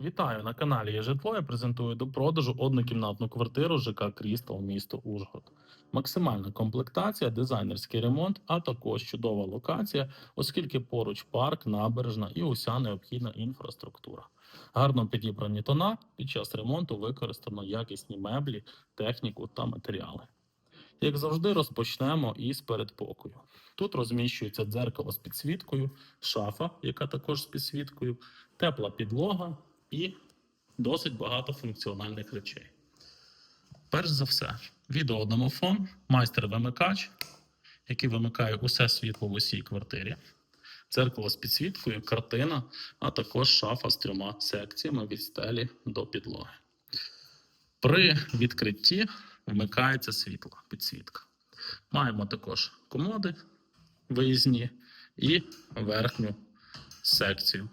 Вітаю на каналі «Є житло. Я презентую до продажу однокімнатну квартиру ЖК Крістал, місто Ужгород. Максимальна комплектація, дизайнерський ремонт, а також чудова локація, оскільки поруч парк, набережна і уся необхідна інфраструктура. Гарно підібрані тона. Під час ремонту використано якісні меблі, техніку та матеріали. Як завжди, розпочнемо із передпокою. Тут розміщується дзеркало з підсвіткою, шафа, яка також з підсвіткою, тепла підлога і досить багато функціональних речей. Перш за все, відеодомофон, майстер-вимикач, який вимикає усе світло в усій квартирі, дзеркало з підсвіткою, картина, а також шафа з трьома секціями від стелі до підлоги. При відкритті вмикається світло, підсвітка. Маємо також комоди виїзні і верхню секцію.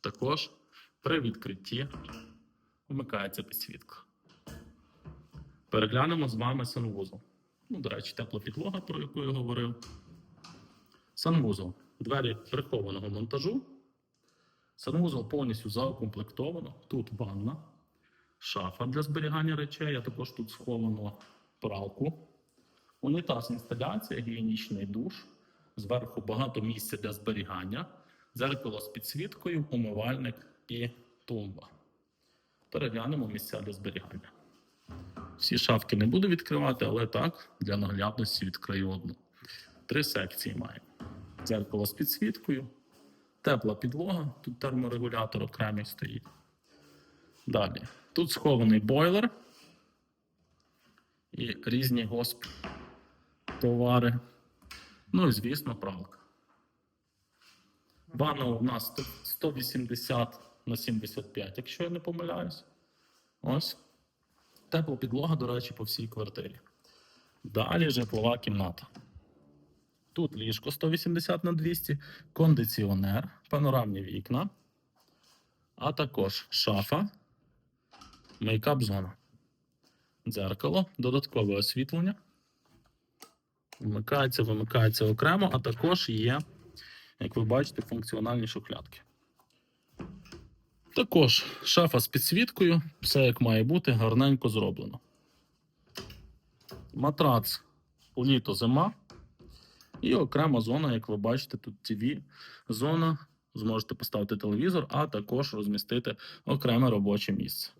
Також при відкритті вмикається підсвітка. Переглянемо з вами санвузол. Ну, до речі, тепла підлога, про яку я говорив. Санвузол. Двері прихованого монтажу. Санвузол повністю заукомплектовано. Тут ванна, шафа для зберігання речей, а також тут сховано пралку. Унітаз інсталяція, гігієнічний душ. Зверху багато місця для зберігання, дзеркало з підсвіткою, умивальник і тумба. Переглянемо місця для зберігання. Всі шафки не буду відкривати, але так, для наглядності відкрию одну. Три секції маємо: дзеркало з підсвіткою, тепла підлога, тут терморегулятор окремий стоїть. Далі. Тут схований бойлер і різні госп товари. Ну і звісно, пралка. Ванна у нас 180 на 75, якщо я не помиляюсь. Ось. Тепла підлога, до речі, по всій квартирі. Далі житлова кімната. Тут ліжко 180 на 200, кондиціонер, панорамні вікна, а також шафа, мейкап зона. Дзеркало, додаткове освітлення. Вмикається, вимикається окремо, а також є, як ви бачите, функціональні шухлядки. Також шафа з підсвіткою, все як має бути, гарненько зроблено. Матрац літо зима. І окрема зона, як ви бачите, тут TV зона. Зможете поставити телевізор, а також розмістити окреме робоче місце.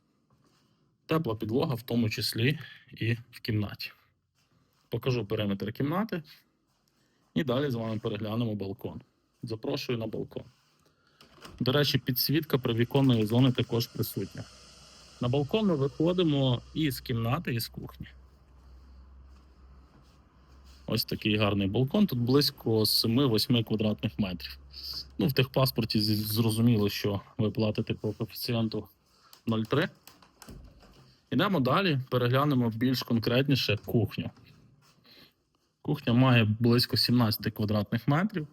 Тепла підлога, в тому числі і в кімнаті. Покажу периметр кімнати. І далі з вами переглянемо балкон. Запрошую на балкон. До речі, підсвітка привіконної зони також присутня. На балкон ми виходимо і з кімнати, і з кухні. Ось такий гарний балкон. Тут близько 7-8 квадратних метрів. Ну, в техпаспорті зрозуміло, що ви платите по коефіцієнту 0,3. Йдемо далі, переглянемо більш конкретніше кухню. Кухня має близько 17 квадратних метрів.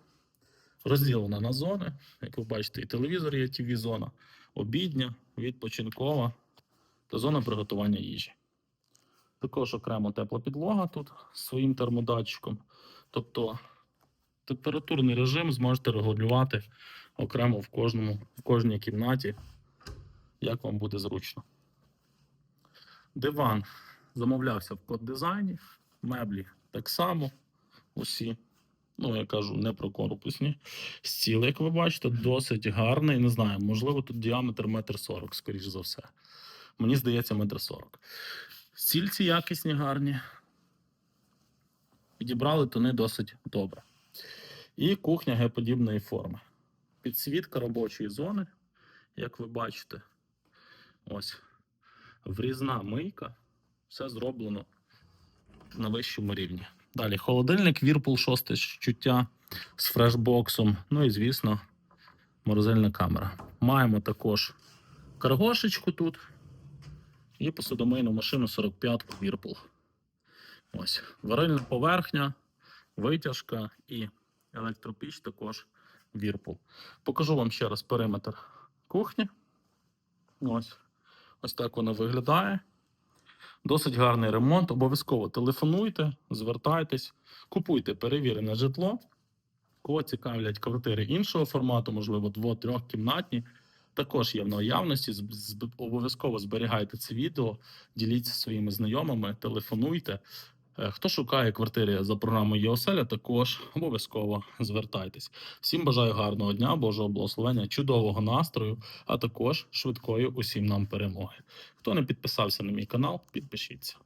Розділена на зони. Як ви бачите, і телевізор є tv зона обідня, відпочинкова та зона приготування їжі. Також окремо тепла підлога тут своїм термодатчиком. Тобто температурний режим зможете регулювати окремо в, кожному, в кожній кімнаті, як вам буде зручно. Диван замовлявся в код дизайні, меблі так само. Усі ну я кажу, не про корпусні. Стіл, як ви бачите, досить гарний. Не знаю, можливо, тут діаметр метр сорок, скоріш за все. Мені здається, метр сорок. Стільці якісні, гарні. Підібрали тони досить добре. І кухня Г-подібної форми. Підсвітка робочої зони, як ви бачите. Ось. Врізна мийка. Все зроблено на вищому рівні. Далі холодильник Whirlpool 6 чуття з фрешбоксом. Ну і, звісно, морозильна камера. Маємо також каргошечку тут і посудомийну машину 45 Whirlpool. Ось. Варильна поверхня, витяжка і електропіч також Whirlpool. Покажу вам ще раз периметр кухні. Ось. Ось так вона виглядає. Досить гарний ремонт. Обов'язково телефонуйте, звертайтесь, купуйте перевірене житло. Кого цікавлять квартири іншого формату, можливо, дво-трьохкімнатні. також є в наявності. Обов'язково зберігайте це відео, діліться своїми знайомими, телефонуйте. Е, Хто шукає квартири за програмою ЄОСЕЛЯ, також обов'язково звертайтесь. Всім бажаю гарного дня, Божого благословення, чудового настрою, а також швидкої усім нам перемоги. Хто не підписався на мій канал, підпишіться.